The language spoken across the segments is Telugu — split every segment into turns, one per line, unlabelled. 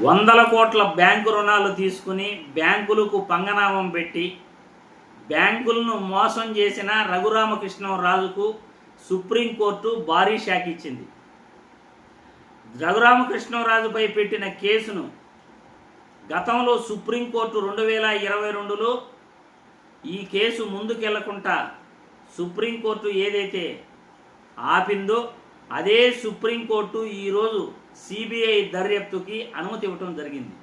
వందల కోట్ల బ్యాంకు రుణాలు తీసుకుని బ్యాంకులకు పంగనామం పెట్టి బ్యాంకులను మోసం చేసిన రఘురామకృష్ణరాజుకు సుప్రీంకోర్టు భారీ షాక్ ఇచ్చింది. రఘురామకృష్ణరాజుపై పెట్టిన కేసును గతంలో సుప్రీంకోర్టు రెండు వేల ఇరవై రెండులో ఈ కేసు ముందుకెళ్ళకుండా సుప్రీంకోర్టు ఏదైతే ఆపిందో అదే సుప్రీంకోర్టు ఈరోజు సిబిఐ దర్యాప్తుకి అనుమతి ఇవ్వటం జరిగింది.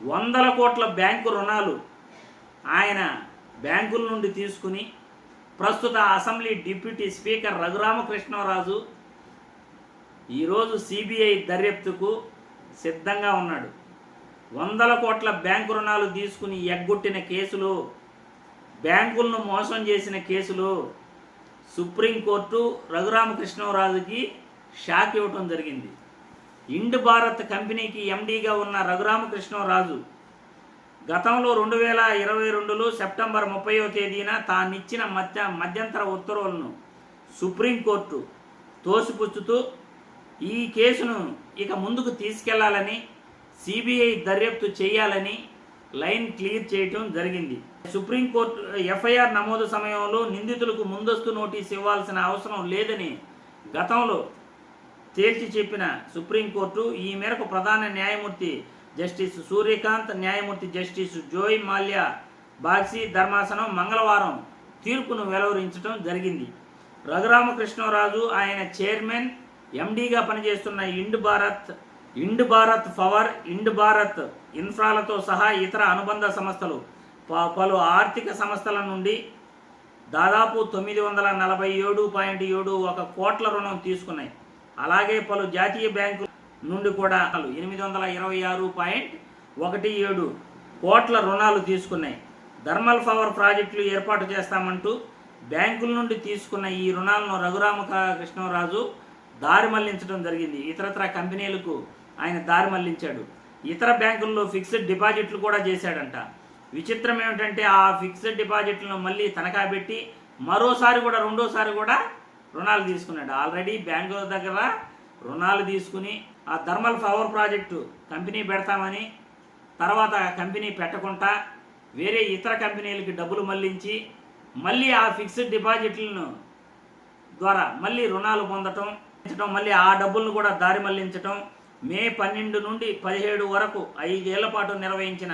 వందల కోట్ల బ్యాంకు రుణాలు ఆయన బ్యాంకుల నుండి తీసుకుని ప్రస్తుత అసెంబ్లీ డిప్యూటీ స్పీకర్ రఘురామకృష్ణరాజు ఈరోజు సిబిఐ దర్యాప్తుకు సిద్ధంగా ఉన్నాడు. వందల కోట్ల బ్యాంకు రుణాలు తీసుకుని ఎగ్గొట్టిన కేసులు బ్యాంకులను మోసం చేసిన కేసులు సుప్రీంకోర్టు రఘురామకృష్ణరాజుకి షాక్ ఇవ్వటం జరిగింది. ఇండ్ భారత్ కంపెనీకి ఎండీగా ఉన్న రఘురామకృష్ణరాజు గతంలో రెండు వేల ఇరవై రెండులో సెప్టెంబర్ ముప్పైవ తేదీన తానిచ్చిన మధ్య మధ్యంతర ఉత్తర్వులను సుప్రీంకోర్టు తోసిపుచ్చుతూ ఈ కేసును ఇక ముందుకు తీసుకెళ్ళాలని సిబిఐ దర్యాప్తు చేయాలని లైన్ క్లియర్ చేయటం జరిగింది. సుప్రీంకోర్టు ఎఫ్ఐఆర్ నమోదు సమయంలో నిందితులకు ముందస్తు నోటీస్ ఇవ్వాల్సిన అవసరం లేదని గతంలో తేల్చి చెప్పిన సుప్రీంకోర్టు ఈ మేరకు ప్రధాన న్యాయమూర్తి జస్టిస్ సూర్యకాంత్ న్యాయమూర్తి జస్టిస్ జోయ్ మాల్యా బాగ్సీ ధర్మాసనం మంగళవారం తీర్పును వెలువరించడం జరిగింది. రఘురామకృష్ణరాజు ఆయన చైర్మన్ ఎండీగా పనిచేస్తున్న ఇండ్ భారత్ ఇండ్ భారత్ పవర్ ఇండ్ భారత్ ఇన్ఫ్రాలతో సహా ఇతర అనుబంధ సంస్థలు ప- పలు ఆర్థిక సంస్థల నుండి దాదాపు తొమ్మిది వందల నలభై ఏడు పాయింట్ ఏడు ఒక కోట్ల రుణం తీసుకున్నాయి. అలాగే పలు జాతీయ బ్యాంకు నుండి కూడా ఎనిమిది వందల ఇరవై ఆరు పాయింట్ ఒకటి ఏడు కోట్ల రుణాలు తీసుకున్నాయి. థర్మల్ పవర్ ప్రాజెక్టులు ఏర్పాటు చేస్తామంటూ బ్యాంకుల నుండి తీసుకున్న ఈ రుణాలను రఘురామ కృష్ణరాజు దారి మళ్ళించడం జరిగింది. ఇతరత్ర కంపెనీలకు ఆయన దారి మళ్ళించాడు. ఇతర బ్యాంకుల్లో ఫిక్స్డ్ డిపాజిట్లు కూడా చేశాడంట. విచిత్రం ఏమిటంటే ఆ ఫిక్స్డ్ డిపాజిట్లను మళ్ళీ తనఖా పెట్టి మరోసారి కూడా రెండోసారి కూడా రుణాలు తీసుకున్నాడు. ఆల్రెడీ బ్యాంకుల దగ్గర రుణాలు తీసుకుని ఆ థర్మల్ పవర్ ప్రాజెక్టు కంపెనీ పెడతామని తర్వాత కంపెనీ పెట్టకుండా వేరే ఇతర కంపెనీలకి డబ్బులు మళ్ళించి మళ్ళీ ఆ ఫిక్స్డ్ డిపాజిట్లను ద్వారా మళ్ళీ రుణాలు పొందటం పొందటం, మళ్ళీ ఆ డబ్బులను కూడా దారి మళ్ళించటం మే పన్నెండు నుండి పదిహేడు వరకు ఐదేళ్ళ పాటు నిర్వహించిన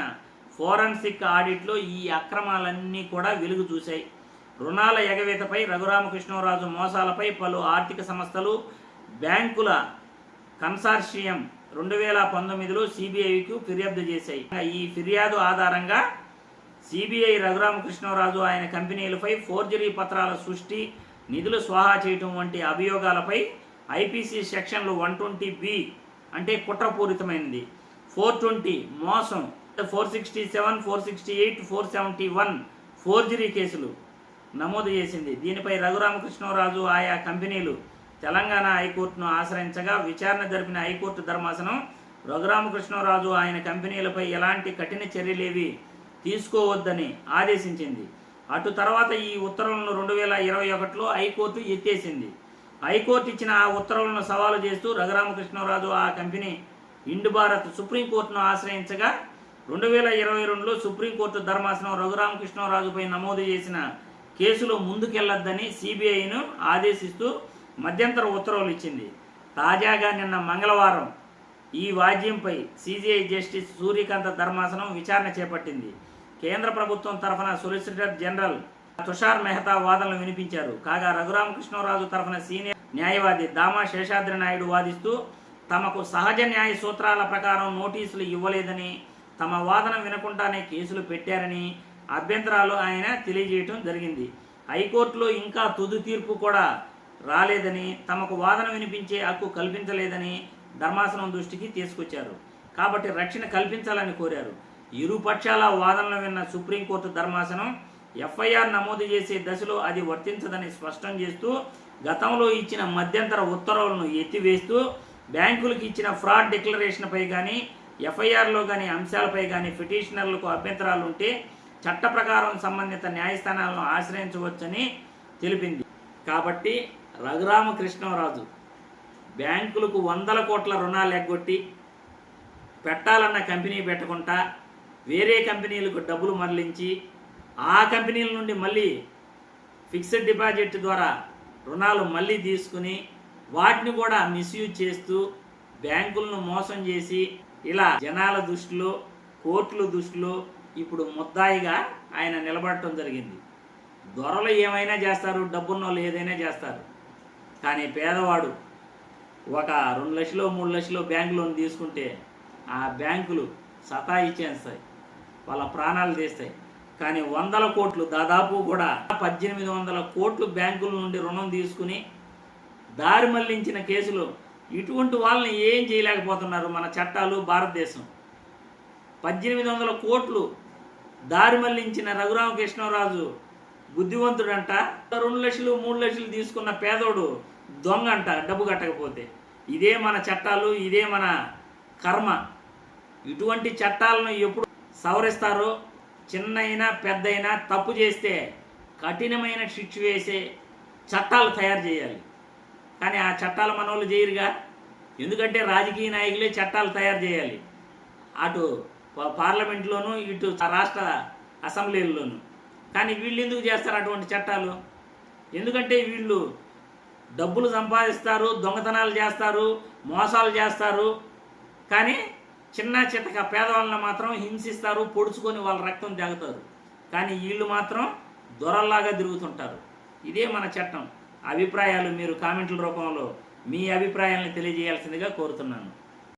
ఫోరెన్సిక్ ఆడిట్లో ఈ అక్రమాలన్నీ కూడా వెలుగు చూశాయి. రుణాల ఎగవేతపై రఘురామకృష్ణరాజు మోసాలపై పలు ఆర్థిక సంస్థలు బ్యాంకుల కన్సార్షియం రెండు వేల పంతొమ్మిదిలో సిబిఐకు ఫిర్యాదు చేశాయి. ఈ ఫిర్యాదు ఆధారంగా సిబిఐ రఘురామకృష్ణరాజు ఆయన కంపెనీలపై ఫోర్జరీ పత్రాల సృష్టి నిధులు స్వాహా చేయటం వంటి అభియోగాలపై ఐపీసీ సెక్షన్లు వన్ ట్వంటీ బి అంటే కుట్రపూరితమైనది. ఫోర్ ట్వంటీ మోసం four sixty seven four sixty eight four seventy one forgery కేసులు. నమోదు చేసింది. దీనిపై రఘురామకృష్ణరాజు ఆయా కంపెనీలు తెలంగాణ హైకోర్టును ఆశ్రయించగా విచారణ జరిపిన హైకోర్టు ధర్మాసనం రఘురామకృష్ణరాజు ఆయన కంపెనీలపై ఎలాంటి కఠిన చర్యలేవి తీసుకోవద్దని ఆదేశించింది. అటు తర్వాత ఈ ఉత్తర్వులను రెండు వేల ఇరవై ఒకటిలో హైకోర్టు ఎత్తేసింది. హైకోర్టు ఇచ్చిన ఆ ఉత్తర్వులను సవాలు చేస్తూ రఘురామకృష్ణరాజు ఆ కంపెనీ ఇండ్ భారత్ సుప్రీంకోర్టును ఆశ్రయించగా రెండు వేల ఇరవై రెండులో సుప్రీంకోర్టు ధర్మాసనం రఘురామకృష్ణరాజుపై నమోదు చేసిన కేసులో ముందుకెళ్ళొద్దని సిబిఐను ఆదేశిస్తూ మధ్యంతర ఉత్తర్వులు ఇచ్చింది. తాజాగా నిన్న మంగళవారం ఈ వాద్యంపై సిజిఐ జస్టిస్ సూర్యకాంత ధర్మాసనం విచారణ చేపట్టింది. కేంద్ర ప్రభుత్వం తరఫున సొలిసిటర్ జనరల్ తుషార్ మెహతా వాదనలు వినిపించారు. కాగా రఘురామకృష్ణరాజు తరఫున సీనియర్ న్యాయవాది దామా శేషాద్రి నాయుడు వాదిస్తూ తమకు సహజ న్యాయ సూత్రాల ప్రకారం నోటీసులు ఇవ్వలేదని తమ వాదన వినకుండానే కేసులు పెట్టారని అభ్యంతరాలు ఆయన తెలియజేయటం జరిగింది. హైకోర్టులో ఇంకా తుది తీర్పు కూడా రాలేదని తమకు వాదన వినిపించే హక్కు కల్పించలేదని ధర్మాసనం దృష్టికి తీసుకొచ్చారు. కాబట్టి రక్షణ కల్పించాలని కోరారు. ఇరు పక్షాల వాదనలు విన్న సుప్రీంకోర్టు ధర్మాసనం ఎఫ్ఐఆర్ నమోదు చేసే దశలో అది వర్తించదని స్పష్టం చేస్తూ గతంలో ఇచ్చిన మధ్యంతర ఉత్తర్వులను ఎత్తివేస్తూ బ్యాంకులకు ఇచ్చిన ఫ్రాడ్ డిక్లరేషన్పై కానీ ఎఫ్ఐఆర్లో కానీ అంశాలపై కానీ పిటిషనర్లకు అభ్యంతరాలు ఉంటే చట్ట ప్రకారం సంబంధిత న్యాయస్థానాలను ఆశ్రయించవచ్చని తెలిపింది. కాబట్టి రఘురామకృష్ణరాజు బ్యాంకులకు వందల కోట్ల రుణాలు ఎగ్గొట్టి పెట్టాలన్న కంపెనీ పెట్టకుండా వేరే కంపెనీలకు డబ్బులు మరలించి ఆ కంపెనీల నుండి మళ్ళీ ఫిక్స్డ్ డిపాజిట్ ద్వారా రుణాలు మళ్ళీ తీసుకుని వాటిని కూడా మిస్యూజ్ చేస్తూ బ్యాంకులను మోసం చేసి ఇలా జనాల దృష్టిలో కోర్టుల దృష్టిలో ఇప్పుడు ముద్దాయిగా ఆయన నిలబడటం జరిగింది. దొరలు ఏమైనా చేస్తారు డబ్బున్న వాళ్ళు ఏదైనా చేస్తారు. కానీ పేదవాడు ఒక రెండు లక్షలు మూడు లక్షలు బ్యాంకు లోన్ తీసుకుంటే ఆ బ్యాంకులు సతాయిచ్చేస్తాయి వాళ్ళ ప్రాణాలు తీస్తాయి. కానీ వందల కోట్లు దాదాపు కూడా పద్దెనిమిది వందల కోట్లు బ్యాంకుల నుండి రుణం తీసుకుని దారి మళ్ళించిన కేసులు ఇటువంటి వాళ్ళని ఏం చేయలేకపోతున్నారు మన చట్టాలు భారతదేశం. పద్దెనిమిది వందల కోట్లు దారి మళ్ళించిన రఘురామకృష్ణరాజు బుద్ధివంతుడంట. రెండు లక్షలు మూడు లక్షలు తీసుకున్న పేదోడు దొంగ అంట డబ్బు కట్టకపోతే. ఇదే మన చట్టాలు ఇదే మన కర్మ. ఇటువంటి చట్టాలను ఎప్పుడు సవరిస్తారో చిన్నైనా పెద్దయినా తప్పు చేస్తే కఠినమైన శిక్ష వేసే చట్టాలు తయారు చేయాలి. కానీ ఆ చట్టాలు మన వాళ్ళు చేయరుగా? ఎందుకంటే రాజకీయ నాయకులే చట్టాలు తయారు చేయాలి. అటు పార్లమెంట్లోను ఇటు రాష్ట్ర అసెంబ్లీల్లోనూ. కానీ వీళ్ళు ఎందుకు చేస్తారు అటువంటి చట్టాలు? ఎందుకంటే వీళ్ళు డబ్బులు సంపాదిస్తారు దొంగతనాలు చేస్తారు మోసాలు చేస్తారు. కానీ చిన్న చితక పేదవాళ్ళని మాత్రం హింసిస్తారు పొడుచుకొని వాళ్ళ రక్తం తాగుతారు. కానీ వీళ్ళు మాత్రం దొరల్లాగా తిరుగుతుంటారు. ఇదే మన చట్టం. అభిప్రాయాలు మీరు కామెంట్ల రూపంలో మీ అభిప్రాయాలను తెలియజేయాల్సిందిగా కోరుతున్నాను.